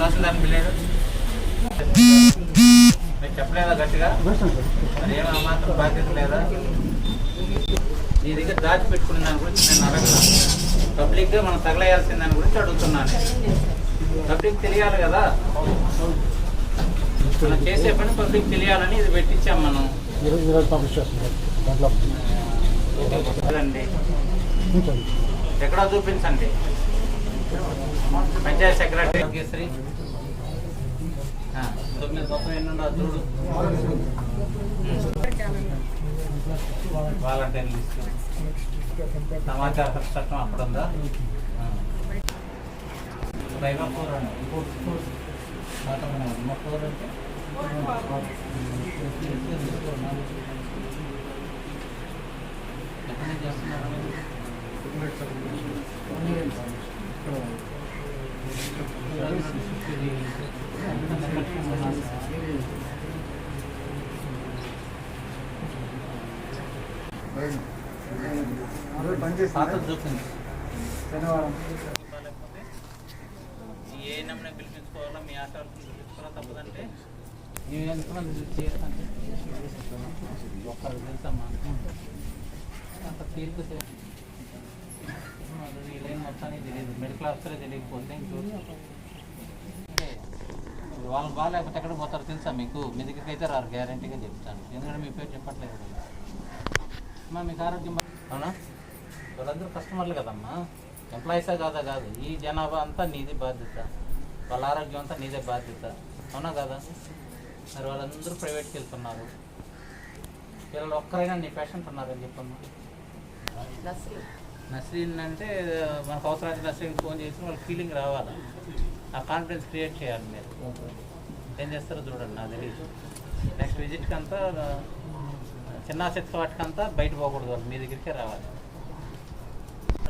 లేదు మీరు చెప్పలేదా గట్టిగా మరి ఏమో మాత్రం బాధ్యత లేదా నీ దగ్గర దాచి పెట్టుకున్న దాని గురించి నేను అడగను పబ్లిక్గా మనం తగలేయాల్సిన దాని గురించి అడుగుతున్నాను పబ్లిక్ తెలియాలి కదా మనం చేసే పని పబ్లిక్ తెలియాలని ఇది పెట్టించాం మనం ఈరోజు పబ్లిష్ ఎక్కడో చూపించండి పంచాయత్ సెక్రటరీ భాగ్యశ్రీ. తొమ్మిది మొత్తం ఎన్ని ఉండవు వాలంటీర్ లిస్టు సమాచార చట్టం అక్కడ ఉందా ఆ. పైగా ఫోర్ అండి ఇంకోటి ఫోర్ శాతం ఫోర్ అంటే ఎక్కడి నుంచి చేస్తున్నారు పాతది చూపించు ఏ నమ్మని పిలిపించుకోవాలా మీ ఆట పిలిపించుకోవాలో తప్పదంటే మేము ఎందుకున్నా చేయాలంటే ఒక్కరు తెలుసమ్మా అంత తీర్పు వీళ్ళేం మొత్తానికి తెలియదు మిడిల్ ఆఫీసరే తెలియకపోతే ఇంకోటి వాళ్ళు బాగాలేకపోతే ఎక్కడ పోతారు తెలుసా మీకు? మీ దగ్గరికి అయితే రారు గ్యారంటీగా చెప్తాను. ఎందుకంటే మీ పేరు చెప్పట్లేదు కదా. అమ్మా మీకు ఆరోగ్యం అవునా? వాళ్ళందరూ కస్టమర్లు కదమ్మా. ఎంప్లాయీసా కాదా కాదు. ఈ జనాభా అంతా నీది బాధ్యత. వాళ్ళ ఆరోగ్యం అంతా నీదే బాధ్యత. అవునా కదా? మరి వాళ్ళందరూ ప్రైవేట్కి వెళ్తున్నారు. వీళ్ళు ఒక్కరైనా నీ పేషెంట్ ఉన్నారని చెప్పమ్మా. నస్రీన్. అంటే మనకు అవసరానికి నస్రీన్ ఫోన్ చేసి వాళ్ళకి ఫీలింగ్ రావాలి? ఆ కాన్ఫిడెన్స్ క్రియేట్ చేయాలి మీరు. ఏం చేస్తారో చూడండి నాకు తెలియదు నెక్స్ట్ విజిట్కి అంతా చిన్న చిత్త వాటికంతా బయట పోకూడదు వాళ్ళు మీ దగ్గరికే రావాలి.